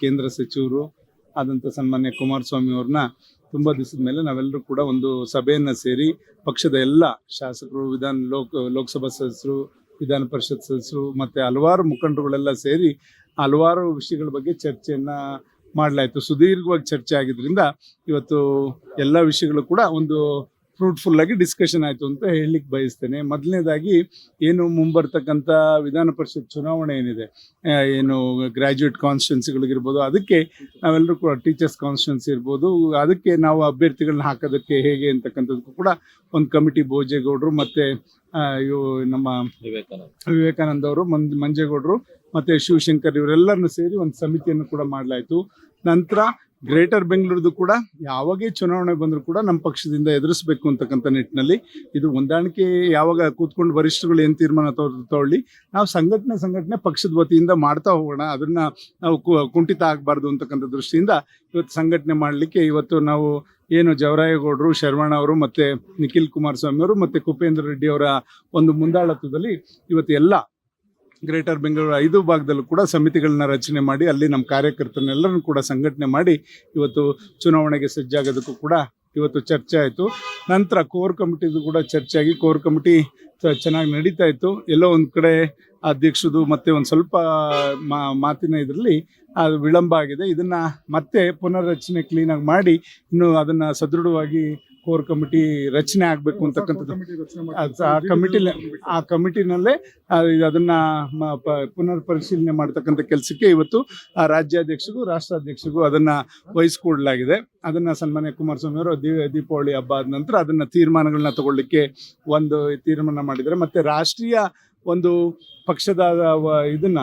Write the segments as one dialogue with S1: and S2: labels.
S1: ಕೇಂದ್ರ ಸಚಿವರು ಆದಂಥ ಸನ್ಮಾನ್ಯ ಕುಮಾರಸ್ವಾಮಿ ಅವ್ರನ್ನ ತುಂಬ ದಿವಸದ ಮೇಲೆ ನಾವೆಲ್ಲರೂ ಕೂಡ ಒಂದು ಸಭೆಯನ್ನು ಸೇರಿ ಪಕ್ಷದ ಎಲ್ಲ ಶಾಸಕರು, ವಿಧಾನ ಲೋಕ, ಲೋಕಸಭಾ ಸದಸ್ಯರು, ವಿಧಾನ ಪರಿಷತ್ ಸದಸ್ಯರು ಮತ್ತು ಹಲವಾರು ಮುಖಂಡರುಗಳೆಲ್ಲ ಸೇರಿ ಹಲವಾರು ವಿಷಯಗಳ ಬಗ್ಗೆ ಚರ್ಚೆಯನ್ನು ಮಾಡಲಾಯಿತು. ಸುದೀರ್ಘವಾಗಿ ಚರ್ಚೆ ಆಗಿದ್ದರಿಂದ ಇವತ್ತು ಎಲ್ಲ ವಿಷಯಗಳು ಕೂಡ ಒಂದು ಫ್ರೂಟ್ಫುಲ್ ಆಗಿ ಡಿಸ್ಕಷನ್ ಆಯಿತು ಅಂತ ಹೇಳಲಿಕ್ಕೆ ಬಯಸ್ತೇನೆ. ಮೊದಲನೇದಾಗಿ ಏನು ಮುಂಬರ್ತಕ್ಕಂಥ ವಿಧಾನ ಪರಿಷತ್ ಚುನಾವಣೆ ಏನಿದೆ ಏನು ಗ್ರ್ಯಾಜುಯೇಟ್ ಕಾನ್ಸ್ಟಿಟ್ಯೂನ್ಸಿಗಳಿಗಿರ್ಬೋದು ಅದಕ್ಕೆ ನಾವೆಲ್ಲರೂ ಕೂಡ ಟೀಚರ್ಸ್ ಕಾನ್ಸ್ಟಿಟ್ಯೂನ್ಸಿ ಇರ್ಬೋದು ಅದಕ್ಕೆ ನಾವು ಅಭ್ಯರ್ಥಿಗಳನ್ನ ಹಾಕೋದಕ್ಕೆ ಹೇಗೆ ಅಂತಕ್ಕಂಥದ್ದು ಕೂಡ ಒಂದು ಕಮಿಟಿ ಭೋಜೇಗೌಡರು ಮತ್ತು ಇವು ನಮ್ಮ
S2: ವಿವೇಕಾನಂದ.
S1: ವಿವೇಕಾನಂದ ಅವರು ಮಂಜ್ ಮಂಜೇಗೌಡರು ಮತ್ತು ಶಿವಶಂಕರ್ ಇವರೆಲ್ಲರನ್ನು ಸೇರಿ ಒಂದು ಸಮಿತಿಯನ್ನು ಕೂಡ ಮಾಡಲಾಯಿತು. ನಂತರ ಗ್ರೇಟರ್ ಬೆಂಗಳೂರದು ಕೂಡ ಯಾವಾಗೇ ಚುನಾವಣೆ ಬಂದರೂ ಕೂಡ ನಮ್ಮ ಪಕ್ಷದಿಂದ ಎದುರಿಸಬೇಕು ಅಂತಕ್ಕಂಥ ನಿಟ್ಟಿನಲ್ಲಿ ಇದು ಹೊಂದಾಣಿಕೆ ಯಾವಾಗ ಕೂತ್ಕೊಂಡು ವರಿಷ್ಠರುಗಳು ಏನು ತೀರ್ಮಾನ ತಗೊ- ತಗೊಳ್ಳಿ ನಾವು ಸಂಘಟನೆ ಸಂಘಟನೆ ಪಕ್ಷದ ವತಿಯಿಂದ ಮಾಡ್ತಾ ಹೋಗೋಣ, ಅದನ್ನ ನಾವು ಕುಂಠಿತ ಆಗಬಾರ್ದು ಅಂತಕ್ಕಂಥ ದೃಷ್ಟಿಯಿಂದ ಇವತ್ತು ಸಂಘಟನೆ ಮಾಡಲಿಕ್ಕೆ ಇವತ್ತು ನಾವು ಏನು ಜವರಾಯಗೌಡರು, ಶರ್ವಣ ಅವರು ಮತ್ತು ನಿಖಿಲ್ ಕುಮಾರಸ್ವಾಮಿ ಅವರು ಮತ್ತು ಕುಪೇಂದ್ರ ರೆಡ್ಡಿ ಅವರ ಒಂದು ಮುಂದಾಳತ್ವದಲ್ಲಿ ಇವತ್ತು ಎಲ್ಲ ಗ್ರೇಟರ್ ಬೆಂಗಳೂರು ಐದು ಭಾಗದಲ್ಲೂ ಕೂಡ ಸಮಿತಿಗಳನ್ನ ರಚನೆ ಮಾಡಿ, ಅಲ್ಲಿ ನಮ್ಮ ಕಾರ್ಯಕರ್ತರನ್ನೆಲ್ಲರನ್ನು ಕೂಡ ಸಂಘಟನೆ ಮಾಡಿ ಇವತ್ತು ಚುನಾವಣೆಗೆ ಸಜ್ಜಾಗೋದಕ್ಕೂ ಕೂಡ ಇವತ್ತು ಚರ್ಚೆ ಆಯಿತು. ನಂತರ ಕೋರ್ ಕಮಿಟಿದು ಕೂಡ ಚರ್ಚೆ ಆಗಿ ಕೋರ್ ಕಮಿಟಿ ಚೆನ್ನಾಗಿ ನಡೀತಾ ಇತ್ತು. ಎಲ್ಲೋ ಒಂದು ಕಡೆ ಅಧ್ಯಕ್ಷದು ಮತ್ತೆ ಒಂದು ಸ್ವಲ್ಪ ಮಾ ಮಾತಿನ ಇದರಲ್ಲಿ ಅದು ವಿಳಂಬ ಆಗಿದೆ. ಇದನ್ನ ಮತ್ತೆ ಪುನರ್ರಚನೆ ಕ್ಲೀನಾಗಿ ಮಾಡಿ ಇನ್ನು ಅದನ್ನ ಸದೃಢವಾಗಿ ಕೋರ್ ಕಮಿಟಿ ರಚನೆ ಆಗಬೇಕು ಅಂತಕ್ಕಂಥದ್ದು. ಆ ಕಮಿಟಿ ಆ ಕಮಿಟಿನಲ್ಲೇ ಅದನ್ನ ಪುನರ್ ಪರಿಶೀಲನೆ ಮಾಡ್ತಕ್ಕಂಥ ಕೆಲಸಕ್ಕೆ ಇವತ್ತು ಆ ರಾಜ್ಯಾಧ್ಯಕ್ಷಗೂ ರಾಷ್ಟ್ರಾಧ್ಯಕ್ಷಗೂ ಅದನ್ನ ವಹಿಸ್ಕೊಡ್ಲಾಗಿದೆ. ಅದನ್ನ ಸನ್ಮಾನ್ಯ ಕುಮಾರಸ್ವಾಮಿ ಅವರು ದೀಪಾವಳಿ ಹಬ್ಬ ಆದ ನಂತರ ಅದನ್ನ ತೀರ್ಮಾನಗಳನ್ನ ತಗೊಳ್ಳಿಕ್ಕೆ ಒಂದು ತೀರ್ಮಾನ ಮಾಡಿದ್ದಾರೆ. ಮತ್ತೆ ರಾಷ್ಟ್ರೀಯ ಒಂದು ಪಕ್ಷದ ಇದನ್ನ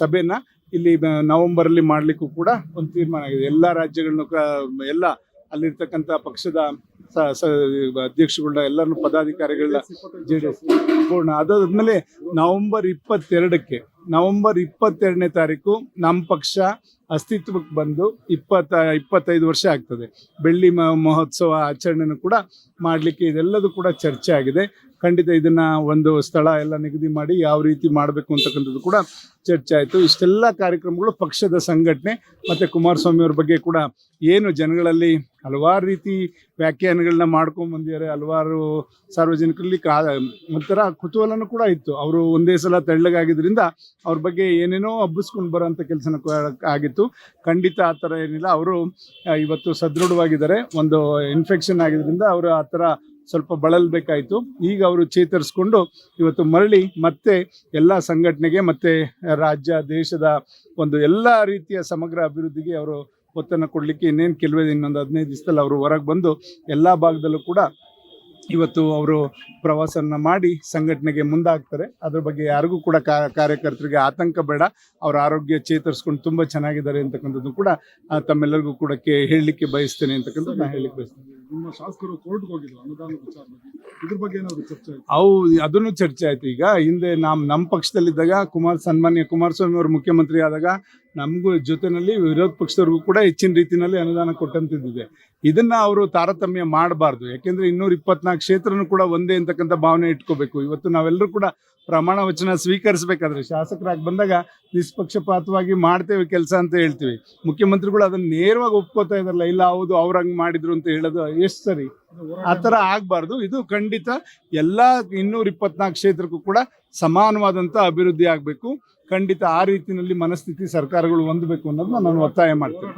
S1: ಸಭೆನ ಇಲ್ಲಿ ನವೆಂಬರ್ ನವೆಂಬರಲ್ಲಿ ಮಾಡಲಿಕ್ಕೂ ಕೂಡ ಒಂದು ತೀರ್ಮಾನ ಆಗಿದೆ. ಎಲ್ಲ ರಾಜ್ಯಗಳನ್ನು ಎಲ್ಲ ಅಲ್ಲಿರ್ತಕ್ಕಂಥ ಪಕ್ಷದ ಎಲ್ಲರೂ ಅಧ್ಯಕ್ಷಗಳನ್ನ ಎಲ್ಲರನ್ನು ಪದಾಧಿಕಾರಿಗಳನ್ನ ಜೆ ಡಿ ಎಸ್ ಪೂರ್ಣ. ಅದಾದ್ಮೇಲೆ ನವೆಂಬರ್ ಇಪ್ಪತ್ತೆರಡಕ್ಕೆ, ನವೆಂಬರ್ ಇಪ್ಪತ್ತೆರಡನೇ ತಾರೀಕು ನಮ್ಮ ಪಕ್ಷ ಅಸ್ತಿತ್ವಕ್ಕೆ ಬಂದು ಇಪ್ಪತ್ತ, ಇಪ್ಪತ್ತೈದು ವರ್ಷ ಆಗ್ತದೆ. ಬೆಳ್ಳಿ ಮಹೋತ್ಸವ ಆಚರಣೆನೂ ಕೂಡ ಮಾಡಲಿಕ್ಕೆ ಇದೆಲ್ಲದೂ ಕೂಡ ಚರ್ಚೆ ಆಗಿದೆ. ಖಂಡಿತ ಇದನ್ನ ಒಂದು ಸ್ಥಳ ಎಲ್ಲ ನಿಗದಿ ಮಾಡಿ ಯಾವ ರೀತಿ ಮಾಡಬೇಕು ಅಂತಕ್ಕಂಥದ್ದು ಕೂಡ ಚರ್ಚೆ ಆಯಿತು. ಇಷ್ಟೆಲ್ಲ ಕಾರ್ಯಕ್ರಮಗಳು ಪಕ್ಷದ ಸಂಘಟನೆ ಮತ್ತು ಕುಮಾರಸ್ವಾಮಿ ಅವ್ರ ಬಗ್ಗೆ ಕೂಡ ಏನು ಜನಗಳಲ್ಲಿ ಹಲವಾರು ರೀತಿ ವ್ಯಾಖ್ಯಾನಗಳನ್ನ ಮಾಡ್ಕೊಂಬಂದಿದ್ದಾರೆ ಹಲವಾರು ಸಾರ್ವಜನಿಕರಲ್ಲಿ ಕಾ, ಒಂಥರ ಕುತೂಹಲನೂ ಕೂಡ ಇತ್ತು. ಅವರು ಒಂದೇ ಸಲ ತೆಳ್ಳಗಾಗಿದ್ದರಿಂದ ಅವ್ರ ಬಗ್ಗೆ ಏನೇನೋ ಹಬ್ಬಿಸ್ಕೊಂಡು ಬರೋಂಥ ಕೆಲಸನ ಆಗಿತ್ತು. ಖಂಡಿತ ಆ ಥರ ಏನಿಲ್ಲ. ಅವರು ಇವತ್ತು ಸದೃಢವಾಗಿದ್ದಾರೆ. ಒಂದು ಇನ್ಫೆಕ್ಷನ್ ಆಗಿದ್ರಿಂದ ಅವರು ಆ ಥರ ಸ್ವಲ್ಪ ಬಳಲಬೇಕಾಯಿತು. ಈಗ ಅವರು ಚೇತರಿಸ್ಕೊಂಡು ಇವತ್ತು ಮರಳಿ ಮತ್ತೆ ಎಲ್ಲ ಸಂಘಟನೆಗೆ ಮತ್ತೆ ರಾಜ್ಯ, ದೇಶದ ಒಂದು ಎಲ್ಲ ರೀತಿಯ ಸಮಗ್ರ ಅಭಿವೃದ್ಧಿಗೆ ಅವರು ಒತ್ತನ್ನು ಕೊಡಲಿಕ್ಕೆ ಇನ್ನೇನು ಕೆಲವೇ ಇನ್ನೊಂದು ಹದಿನೈದು ದಿವಸದಲ್ಲಿ ಅವರು ಹೊರಗೆ ಬಂದು ಎಲ್ಲ ಭಾಗದಲ್ಲೂ ಕೂಡ ಇವತ್ತು ಅವರು ಪ್ರವಾಸನ ಮಾಡಿ ಸಂಘಟನೆಗೆ ಮುಂದಾಗ್ತಾರೆ. ಅದ್ರ ಬಗ್ಗೆ ಯಾರಿಗೂ ಕೂಡ ಕಾರ್ಯಕರ್ತರಿಗೆ ಆತಂಕ ಬೇಡ. ಅವರ ಆರೋಗ್ಯ ಚೇತರಿಸ್ಕೊಂಡು ತುಂಬ ಚೆನ್ನಾಗಿದ್ದಾರೆ ಅಂತಕ್ಕಂಥದ್ದು ಕೂಡ ತಮ್ಮೆಲ್ಲರಿಗೂ ಕೂಡ ಕೇ, ಹೇಳಲಿಕ್ಕೆ ಬಯಸ್ತೇನೆ ಅಂತಕ್ಕಂಥದ್ದು ನಾನು ಹೇಳಲಿಕ್ಕೆ ಬಯಸ್ತೇನೆ.
S3: ನಿಮ್ಮ ಶಾಸಕರು ಕೋರ್ಟ್ಗೆ ಹೋಗಿದ್ರು ಅನುದಾನ ಇದ್ರ ಬಗ್ಗೆ ಏನಾದ್ರು ಚರ್ಚೆ ಆಯ್ತು?
S1: ಅವು ಅದನ್ನು ಚರ್ಚೆ ಆಯ್ತು. ಈಗ ಹಿಂದೆ ನಮ್ ನಮ್ಮ ಪಕ್ಷದಲ್ಲಿದ್ದಾಗ ಕುಮಾರ್, ಸನ್ಮಾನ್ಯ ಕುಮಾರಸ್ವಾಮಿ ಅವರು ಮುಖ್ಯಮಂತ್ರಿ ಆದಾಗ ನಮಗೂ ಜೊತೆನಲ್ಲಿ ವಿರೋಧ ಪಕ್ಷದವ್ರಿಗೂ ಕೂಡ ಹೆಚ್ಚಿನ ರೀತಿಯಲ್ಲಿ ಅನುದಾನ ಕೊಟ್ಟಂತಿದ್ದಿದೆ. ಇದನ್ನ ಅವರು ತಾರತಮ್ಯ ಮಾಡಬಾರ್ದು. ಯಾಕೆಂದ್ರೆ ಇನ್ನೂರ ಇಪ್ಪತ್ನಾಲ್ಕು ಕ್ಷೇತ್ರನೂ ಕೂಡ ಒಂದೇ ಅಂತಕ್ಕಂಥ ಭಾವನೆ ಇಟ್ಕೋಬೇಕು. ಇವತ್ತು ನಾವೆಲ್ಲರೂ ಕೂಡ ಪ್ರಮಾಣ ವಚನ ಸ್ವೀಕರಿಸಬೇಕಾದ್ರೆ ಶಾಸಕರಾಗಿ ಬಂದಾಗ ನಿಷ್ಪಕ್ಷಪಾತವಾಗಿ ಮಾಡ್ತೇವೆ ಕೆಲಸ ಅಂತ ಹೇಳ್ತೀವಿ. ಮುಖ್ಯಮಂತ್ರಿಗಳು ಅದನ್ನ ನೇರವಾಗಿ ಒಪ್ಕೋತಾ ಇದಾರಲ್ಲ ಇಲ್ಲ ಹೌದು ಅವ್ರ ಹಂಗೆ ಮಾಡಿದ್ರು ಅಂತ ಹೇಳೋದು ಎಷ್ಟು ಸರಿ? ಆ ಥರ ಆಗಬಾರ್ದು. ಇದು ಖಂಡಿತ ಎಲ್ಲ ಇನ್ನೂರ ಇಪ್ಪತ್ನಾಲ್ಕು ಕ್ಷೇತ್ರಕ್ಕೂ ಕೂಡ ಸಮಾನವಾದಂಥ ಅಭಿವೃದ್ಧಿ ಆಗಬೇಕು. ಖಂಡಿತ ಆ ರೀತಿಯಲ್ಲಿ ಮನಸ್ಥಿತಿ ಸರ್ಕಾರಗಳು ಹೊಂದಬೇಕು ಅನ್ನೋದನ್ನ ನಾನು ಒತ್ತಾಯ ಮಾಡ್ತೇನೆ.